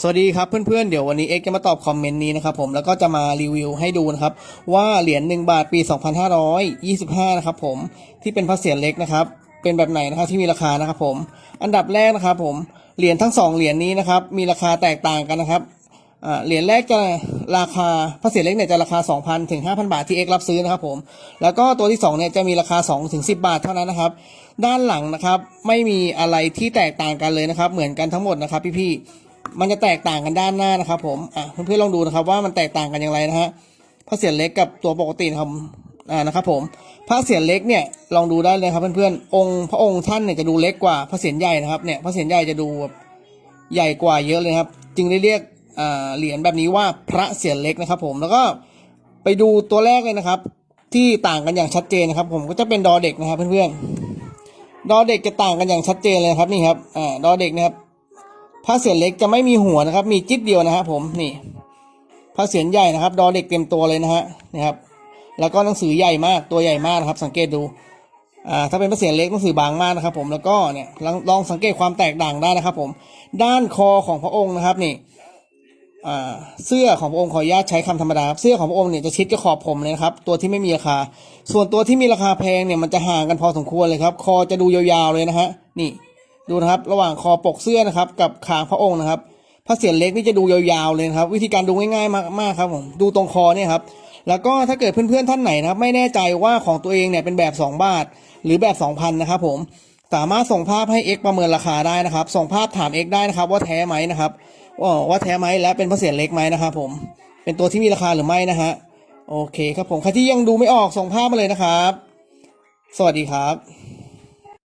สวัสดีครับเพื่อนๆ เดี๋ยววันนี้เอ็กจะมาตอบคอมเมนต์นี้นะครับผมแล้วก็จะมารีวิวให้ดูนะครับ ว่าเหรียญ1บาทปี 2525 นะครับผมที่เป็นพระเศียรเล็กนะครับ เป็นแบบไหนนะครับที่มีราคานะครับผมอันดับแรกนะครับผมเหรียญทั้งสองเหรียญนี้นะครับมีราคาแตกต่างกันนะครับเหรียญแรกจะราคาพระเศียรเล็กเนี่ยจะราคา 2,000ถึง5,000 บาทที่เอ็กรับซื้อนะครับผมแล้วก็ตัวที่สองเนี่ยจะมีราคา2ถึง10 บาทเท่านั้นนะครับ ด้านหลังนะครับไม่มีอะไรที่แตกต่างกันเลยนะครับ เหมือนกันทั้งหมดนะครับพี่ๆ มันจะแตกต่างกันด้านหน้านะครับ ผมอะเพื่อนๆลองดูนะครับ ว่ามันแตกต่างกันอย่างไรนะฮะพระเศียรเล็กกับตัวปกตินะครับอ่านะครับ ผมพระเศียรเล็กเนี่ยลองดูได้เลยครับเพื่อนๆองค์พระองค์ท่านเนี่ยจะดูเล็กกว่าพระเศียรใหญ่นะครับเนี่ยพระเศียรใหญ่จะดูใหญ่กว่าเยอะเลยครับ จึงได้เรียกอ่าเหรียญแบบนี้ว่าพระเศียรเล็กนะครับ ผมแล้วก็ไปดูตัวแรกเลยนะครับ ที่ต่างกันอย่างชัดเจนนะครับ ผมก็จะเป็นดอเด็กนะครับเพื่อนๆดอเด็กจะต่างกันอย่างชัดเจนเลยครับนี่ครับอ่าดอเด็กนะครับ ผ้าเสียนเล็กจะไม่มีหัวนะครับ มีจิ๊บเดียวนะครับผมนี่ผ้าเสียนใหญ่นะครับ ดอเด็กเต็มตัวเลยนะฮะนี่ครับ แล้วก็หนังสือใหญ่มากตัวใหญ่มากนะครับ สังเกตดูอ่าถ้าเป็นผ้าเสียนเล็กหนังสือบางมากนะครับ ผมแล้วก็เนี่ยลองลองสังเกตความแตกต่างได้นะครับ ผม ด้านคอของพระองค์นะครับนี่อ่าเสื้อของพระองค์ขออนุญาตใช้คำธรรมดาครับเสื้อของพระองค์เนี่ยจะชิดกับขอบผมเลยนะครับ ตัวที่ไม่มีราคา ส่วนตัวที่มีราคาแพงเนี่ยมันจะห่างกันพอสมควรเลยครับ คอจะดูยาวๆเลยนะฮะนี่ ดูนะครับ ระหว่างคอปกเสื้อนะครับ กับขางพระองค์นะครับพระเศียรเล็กนี่จะดูยาวๆเลยครับ วิธีการดูง่ายๆมากๆครับผมดูตรงคอเนี่ยครับแล้วก็ถ้าเกิดเพื่อนๆท่านไหนนะครับ ไม่แน่ใจว่าของตัวเองเนี่ยเป็นแบบ 2 บาท หรือแบบ 2,000 นะครับผมสามารถส่งภาพให้ X ประเมินราคาได้นะครับ ส่งภาพถาม X ได้นะครับ ว่าแท้ไหมนะครับว่าแท้ไหมและเป็นพระเศียรเล็กไหมนะครับผมเป็นตัวที่มีราคาหรือไม่นะฮะโอเคครับผมใครที่ยังดูไม่ออกส่งภาพมาเลยนะครับ สวัสดีครับ